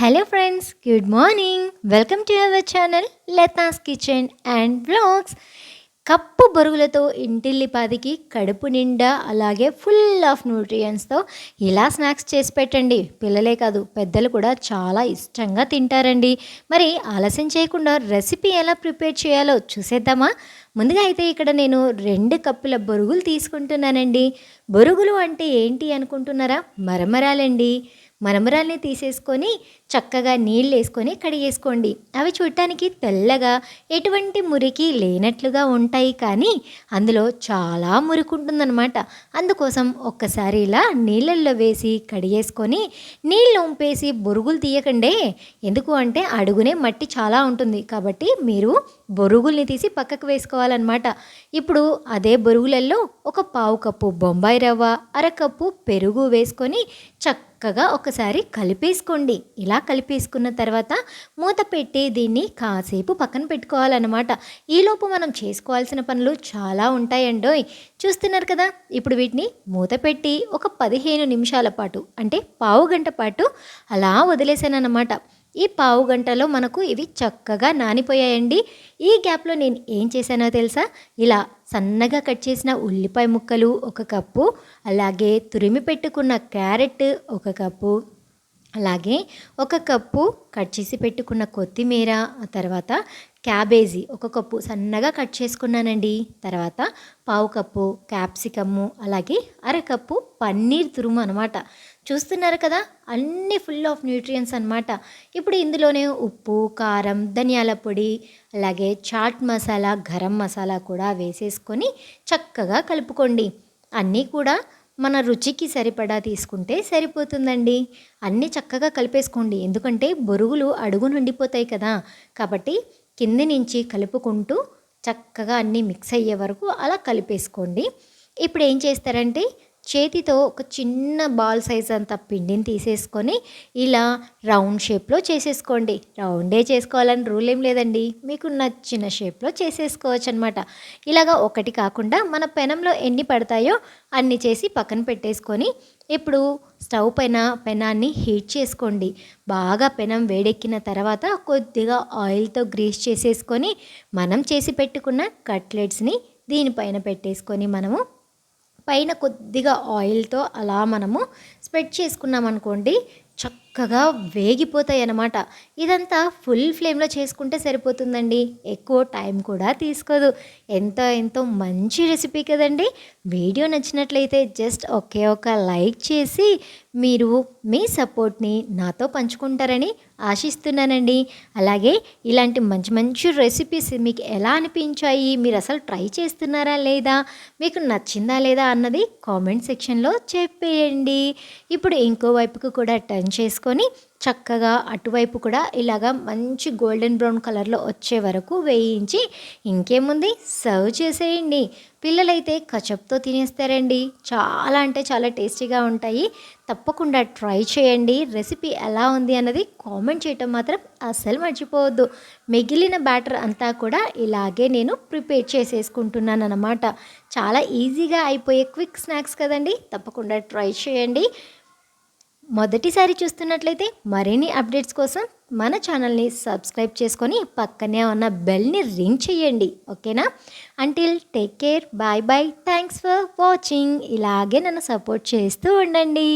Hello friends good morning welcome to our channel లెతాస్ kitchen and blogs కప్పు బొరుగులతో ఇంటిల్లిపాదికి కడుపు నిండా అలాగే ఫుల్ ఆఫ్ న్యూట్రియంట్స్తో ఇలా స్నాక్స్ చేసి పెట్టండి. పిల్లలే కాదు పెద్దలు కూడా చాలా ఇష్టంగా తింటారండి. మరి ఆలస్యం చేయకుండా రెసిపీ ఎలా ప్రిపేర్ చేయాలో చూసేద్దామా? ముందుగా అయితే ఇక్కడ నేను రెండు కప్పుల బొరుగులు తీసుకుంటున్నానండి. బొరుగులు అంటే ఏంటి అనుకుంటున్నారా? మరమరాలండి. మరమరాల్ని తీసేసుకొని చక్కగా నీళ్ళు వేసుకొని కడిగేసుకోండి. అవి చూడటానికి తెల్లగా ఎటువంటి మురికి లేనట్లుగా ఉంటాయి కానీ అందులో చాలా మురికి ఉంటుందన్నమాట అందుకోసం ఒక్కసారి ఇలా నీళ్ళల్లో వేసి కడిగేసుకొని నీళ్ళు ఉంపేసి బొరుగులు తీయకండే. ఎందుకు అంటే అడుగునే మట్టి చాలా ఉంటుంది. కాబట్టి మీరు బొరుగుల్ని తీసి పక్కకు వేసుకోవాలన్నమాట. ఇప్పుడు అదే బొరుగులలో ఒక పావు కప్పు బొంబాయి రవ్వ అరకప్పు పెరుగు వేసుకొని చక్కగా ఒకసారి కలిపేసుకోండి. ఇలా కలిపేసుకున్న తర్వాత మూత పెట్టి దీన్ని కాసేపు పక్కన పెట్టుకోవాలన్నమాట. ఈలోపు మనం చేసుకోవాల్సిన పనులు చాలా ఉంటాయండోయ్. చూస్తున్నారు కదా ఇప్పుడు వీటిని మూత పెట్టి ఒక పదిహేను నిమిషాల పాటు అంటే పావు గంట పాటు అలా వదిలేశానన్నమాట ఈ పావు గంటలో మనకు ఇవి చక్కగా నానిపోయాయండి. ఈ గ్యాప్లో నేను ఏం చేశానో తెలుసా? ఇలా సన్నగా కట్ చేసిన ఉల్లిపాయ ముక్కలు ఒక కప్పు అలాగే తురిమి పెట్టుకున్న క్యారెట్ ఒక కప్పు అలాగే ఒక కప్పు కట్ చేసి పెట్టుకున్న కొత్తిమీర తర్వాత క్యాబేజీ ఒక కప్పు సన్నగా కట్ చేసుకున్నానండి. తర్వాత పావు కప్పు క్యాప్సికమ్ము అలాగే అరకప్పు పన్నీర్ తురుము అనమాట చూస్తున్నారు కదా అన్ని ఫుల్ ఆఫ్ న్యూట్రియన్స్ అనమాట ఇప్పుడు ఇందులోనే ఉప్పు కారం ధనియాల పొడి అలాగే చాట్ మసాలా గరం మసాలా కూడా వేసేసుకొని చక్కగా కలుపుకోండి. అన్నీ కూడా మన రుచికి సరిపడా తీసుకుంటే సరిపోతుందండి. అన్నీ చక్కగా కలిపేసుకోండి. ఎందుకంటే బొరుగులు అడుగు నుండిపోతాయి కదా. కాబట్టి కింది నుంచి కలుపుకుంటూ చక్కగా అన్నీ మిక్స్ అయ్యే వరకు అలా కలిపేసుకోండి. ఇప్పుడు ఏం చేస్తారంటే చేతితో ఒక చిన్న బాల్ సైజ్ అంత పిండిని తీసేసుకొని ఇలా రౌండ్ షేప్లో చేసేసుకోండి. రౌండే చేసుకోవాలని రూల్ ఏం లేదండి. మీకు నచ్చిన షేప్లో చేసేసుకోవచ్చు అనమాట ఇలాగా ఒకటి కాకుండా మన పెనంలో ఎన్ని పడతాయో అన్ని చేసి పక్కన పెట్టేసుకొని ఇప్పుడు స్టవ్ పైన పెనాన్ని హీట్ చేసుకోండి. బాగా పెనం వేడెక్కిన తర్వాత కొద్దిగా ఆయిల్తో గ్రీస్ చేసేసుకొని మనం చేసి పెట్టుకున్న కట్లెట్స్ని దీనిపైన పెట్టేసుకొని మనము పైన కొద్దిగా ఆయిల్తో అలా మనము స్ప్రెడ్ చేసుకున్నాం అనుకోండి చక్కగా వేగిపోతాయి అన్నమాట ఇదంతా ఫుల్ ఫ్లేమ్లో చేసుకుంటే సరిపోతుందండి. ఎక్కువ టైం కూడా తీసుకోదు. ఎంత ఎంతో మంచి రెసిపీ కదండి. వీడియో నచ్చినట్లయితే జస్ట్ ఒకే ఒక లైక్ చేసి మీరు మీ సపోర్ట్ని నాతో పంచుకుంటారని ఆశిస్తున్నానండి. అలాగే ఇలాంటి మంచి మంచి రెసిపీస్ మీకు ఎలా అనిపించాయి మీరు అసలు ట్రై చేస్తున్నారా లేదా మీకు నచ్చిందా లేదా అన్నది కామెంట్ సెక్షన్లో చెప్పేయండి. ఇప్పుడు ఇంకో వైపుకు కూడా టర్న్ చేసుకొని చక్కగా అటువైపు కూడా ఇలాగా మంచి గోల్డెన్ బ్రౌన్ కలర్లో వచ్చే వరకు వేయించి ఇంకేముంది? సర్వ్ చేసేయండి. పిల్లలైతే కచప్తో తినేస్తారండి. చాలా అంటే చాలా టేస్టీగా ఉంటాయి. తప్పకుండా ట్రై చేయండి. రెసిపీ ఎలా ఉంది అన్నది కామెంట్ చేయటం మాత్రం అస్సలు మర్చిపోవద్దు. మిగిలిన బ్యాటర్ అంతా కూడా ఇలాగే నేను ప్రిపేర్ చేసేసుకుంటున్నాను అనమాట చాలా ఈజీగా అయిపోయే క్విక్ స్నాక్స్ కదండి? తప్పకుండా ట్రై చేయండి. మొదటిసారి చూస్తున్నట్లయితే మరిన్ని అప్డేట్స్ కోసం మన ఛానల్ని సబ్స్క్రైబ్ చేసుకొని పక్కనే ఉన్న బెల్ని రింగ్ చేయండి ఓకేనా? Until take care bye bye thanks for watching ఇలాగే నన్ను సపోర్ట్ చేస్తూ ఉండండి.